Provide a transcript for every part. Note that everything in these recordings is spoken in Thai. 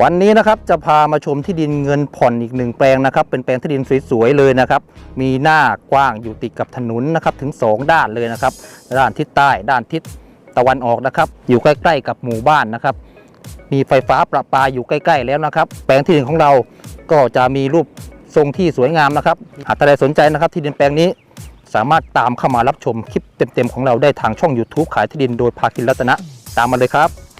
วันนี้นะครับจะพามาชมที่ดินเงินผ่อนอีกหนึ่งแปลงนะครับ เป็นแปลงที่ดินสวยๆเลยนะครับ มีหน้ากว้างอยู่ติดกับถนนนะครับถึง 2 ด้านเลยนะครับ ด้านทิศใต้ ด้านทิศตะวันออกนะครับ อยู่ใกล้ๆกับหมู่บ้านนะครับ มีไฟฟ้าประปาอยู่ใกล้ ๆ แล้วนะครับ แปลงที่ดินของเราก็จะมีรูปทรงที่สวยงามนะครับ หากท่านใดสนใจนะครับที่ดินแปลงนี้สามารถตามเข้ามารับชมคลิปเต็มๆของเราได้ทางช่อง YouTube ขายที่ดินโดยภาคินรัตนะ ตามมาเลยครับ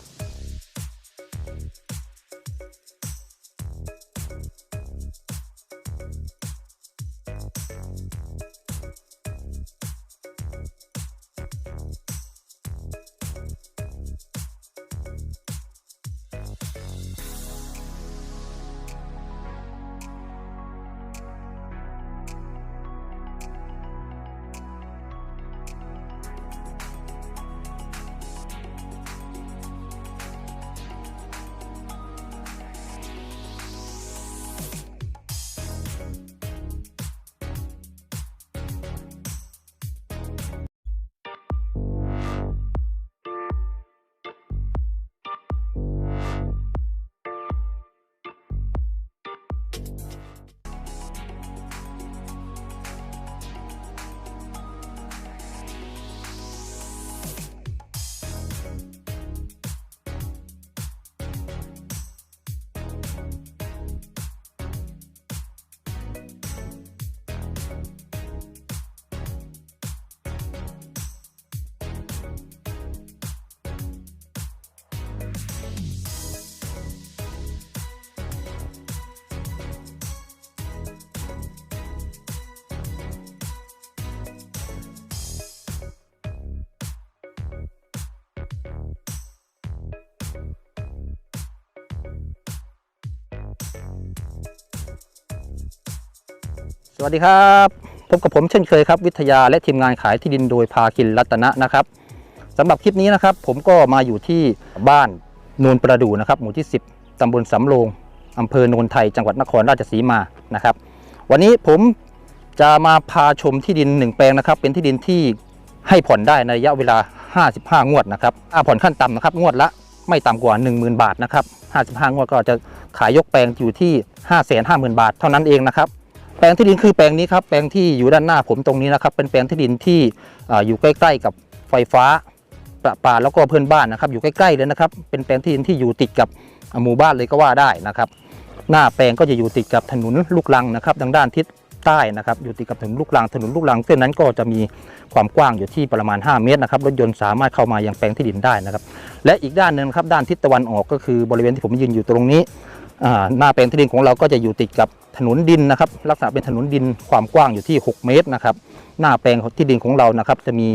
วัสดีครับพบกับผมเช่นเคยครับ วิทยาและทีมงานขายที่ดินโดยภาคินรัตนะนะครับสำหรับคลิปนี้นะครับ ผมก็มาอยู่ที่บ้านโนนประดูนะครับ หมู่ที่ 10ตำบลสำโรงอำเภอโนนไทยจังหวัดนครราชสีมานะครับ วันนี้ผมจะมาพาชมที่ดินหนึ่งแปลงนะครับ เป็นที่ดินที่ให้ผ่อนได้ในระยะเวลา 55 งวดนะครับค่าผ่อนขั้นต่ำนะครับ งวดละไม่ต่ำกว่า 10,000 บาทนะครับ 55 งวดก็จะขายยกแปลงอยู่ที่ 550,000 บาทเท่านั้นเองนะครับ แปลงที่ดินคือแปลงนี้ครับ แปลงที่อยู่ด้านหน้าผมตรงนี้นะครับ เป็นแปลงที่ดินที่ออยู่ใกล้ ๆ กับไฟฟ้าประปาแล้วก็เพื่อนบ้านนะครับ อยู่ใกล้ๆเลยนะครับ เป็นแปลงที่ดินที่อยู่ติดกับหมู่บ้านเลยก็ว่าได้นะครับ หน้าแปลงก็จะอยู่ติดกับถนนลูกลังนะครับทางด้านทิศใต้นะครับ อยู่ติดกับถนนลูกลัง ถนนลูกลังเส้นนั้นก็จะมีความกว้างอยู่ที่ประมาณ 5 เมตรนะครับ รถยนต์สามารถเข้ามายังแปลงที่ดินได้นะครับ และอีกด้านหนึ่งครับ ด้านทิศตะวันออกก็คือบริเวณที่ผมยืนอยู่ตรงนี้ หน้าแปลงที่ดินของเราก็จะอยู่ติดกับถนนดินนะครับ ลักษณะเป็นถนนดินความกว้างอยู่ที่ 6 เมตรนะครับ หน้าแปลงที่ดินของเรานะครับ จะมี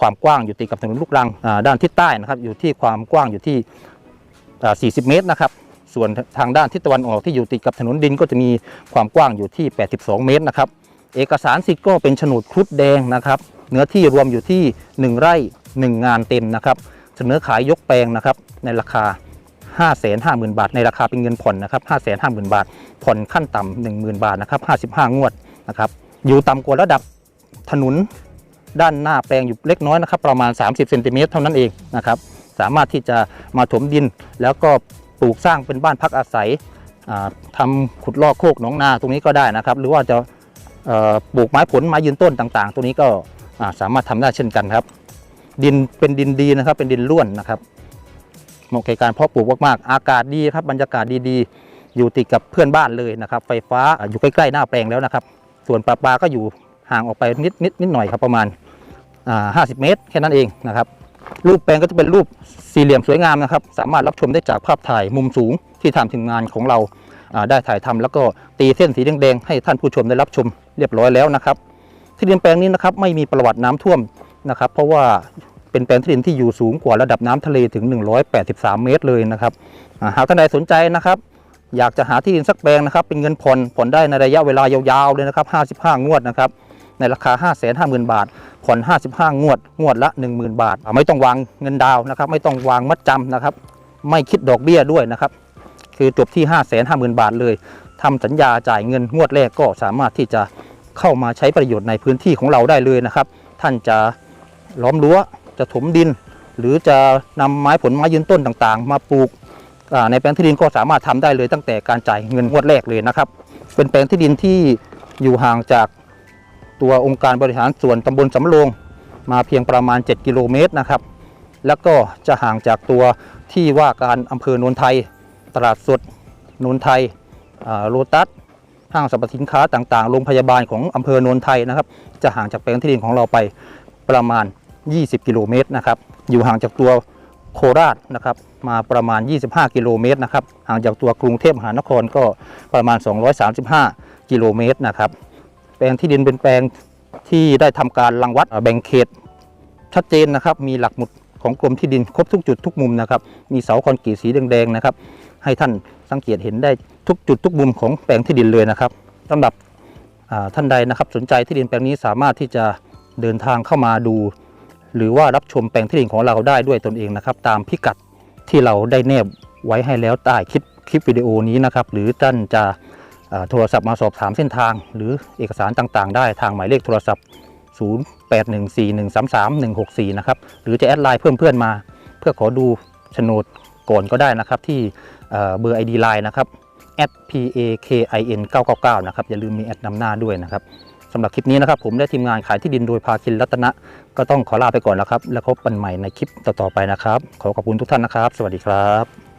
ความกว้างอยู่ติดกับถนนลูกรังด้านทิศใต้นะครับ อยู่ที่ความกว้างอยู่ที่อ่า40 เมตรนะครับ ส่วนทางด้านทิศตะวันออกที่อยู่ติดกับถนนดินก็จะมีความกว้างอยู่ที่ 82 เมตรนะครับ เอกสารสิทธิ์ก็เป็นโฉนดครุฑแดงนะครับ เนื้อที่รวมอยู่ที่ 1 ไร่ 1 งานเต็มนะครับ เสนอขายยกแปลงนะครับในราคา 550,000 บาท ในราคาเป็นเงินผ่อนนะครับ 550,000 บาท ผ่อนขั้นต่ำ10,000 บาทนะครับ55 งวดนะครับ อยู่ต่ำกว่าระดับถนนด้านหน้าแปลงอยู่เล็กน้อยนะครับ ประมาณ 30เซนติเมตรเท่านั้นเองนะครับ สามารถที่จะมาถมดิน แล้วก็ปลูกสร้างเป็นบ้านพักอาศัยอ่าทำขุดลอกโคกหนองนาตรงนี้ก็ได้นะครับ หรือว่าจะปลูกไม้ผลไม้ยืนต้นต่างๆ ตรงนี้ก็สามารถทำได้เช่นกันครับ ดินเป็นดินดีนะครับ เป็นดินร่วนนะครับ เหมาะแก่การเพาะปลูกมากๆ อากาศดีครับบรรยากาศดีๆ อยู่ติดกับเพื่อนบ้านเลยนะครับ ไฟฟ้าอยู่ใกล้ๆหน้าแปลงแล้วนะครับ ส่วนปลาปลาก็อยู่ห่างออกไปนิดนิดนิดหน่อยครับประมาณอ่า50เมตรแค่นั้นเองนะครับ รูปแปลงก็จะเป็นรูปสี่เหลี่ยมสวยงามนะครับ สามารถรับชมได้จากภาพถ่ายมุมสูงที่ทางทีมงานของเราได้ถ่ายทำแล้วก็ตีเส้นสีแดงๆให้ท่านผู้ชมได้รับชมเรียบร้อยแล้วนะครับ ที่ดินแปลงนี้นะครับไม่มีประวัติน้ำท่วมนะครับ เพราะว่า เป็นแปลงที่ดินที่อยู่สูงกว่าระดับน้ำทะเลถึง 183 เมตรเลยนะครับหากท่านใดสนใจนะครับ อยากจะหาที่ดินสักแปลงนะครับ เป็นเงินผ่อนผ่อนได้ในระยะเวลายาวๆเลยนะครับ 55 งวดนะครับในราคา 550,000 บาท ผ่อน 55 งวด งวดละ 10,000 บาทอ่าไม่ต้องวางเงินดาวนะครับ ไม่ต้องวางมัดจำนะครับ ไม่คิดดอกเบี้ยด้วยนะครับ คือจบที่ 550,000 บาทเลยทำสัญญาจ่ายเงินงวดแรกก็สามารถที่จะเข้ามาใช้ประโยชน์ในพื้นที่ของเราได้เลยนะครับ ท่านจะล้อมรั้ว จะถมดิน หรือจะนำไม้ผลไม้ยืนต้นต่างๆ มาปลูกในแปลงที่ดินก็สามารถทำได้เลยตั้งแต่การจ่ายเงินงวดแรกเลยนะครับ เป็นแปลงที่ดินที่อยู่ห่างจากตัวองค์การบริหารส่วนตำบลสำโรงมาเพียงประมาณ 7 กิโลเมตรนะครับ แล้วก็จะห่างจากตัวที่ว่าการอำเภอโนนไทย ตลาดสดโนนไทยโลตัสห้างสรรพสินค้าต่างๆ โรงพยาบาลของอำเภอโนนไทยนะครับ จะห่างจากแปลงที่ดินของเราไปประมาณ 20 กิโลเมตรนะครับ อยู่ห่างจากตัวโคราชนะครับ มาประมาณ 25 กิโลเมตรนะครับ ห่างจากตัวกรุงเทพมหานครก็ประมาณ 235 กิโลเมตรนะครับ แปลงที่ดินเป็นแปลงที่ได้ทำการรังวัดแบ่งเขต ชัดเจนนะครับ มีหลักหมุดของกรมที่ดินครบทุกจุดทุกมุมนะครับ มีเสาคอนกรีตสีแดงๆนะครับ ให้ท่านสังเกตเห็นได้ทุกจุดทุกมุมของแปลงที่ดินเลยนะครับสำหรับท่านใดนะครับสนใจที่ดินแปลงนี้สามารถที่จะเดินทางเข้ามาดู หรือว่ารับชมแปลงที่ดินของเราได้ด้วยตนเองนะครับ ตามพิกัดที่เราได้แนบไว้ให้แล้วใต้คลิปคลิปวิดีโอนี้นะครับ หรือท่านจะโทรศัพท์มาสอบถามเส้นทาง หรือเอกสารต่างๆ ได้ทางหมายเลขโทรศัพท์ 0814133164 นะครับ หรือจะแอดไลน์เพิ่มเพื่อนมา เพื่อขอดูโฉนดก่อนก็ได้นะครับ ที่เอ่อเบอร์ ID Line นะครับ @pakin 999 นะครับ อย่าลืมมีแอดนำหน้าด้วยนะครับ สำหรับคลิปนี้นะครับ ผมและทีมงานขายที่ดินโดยพาคินรัตนะ ก็ต้องขอลาไปก่อนแล้วครับ แล้วพบกันใหม่ในคลิปต่อๆไปนะครับ ขอขอบคุณทุกท่านนะครับ สวัสดีครับ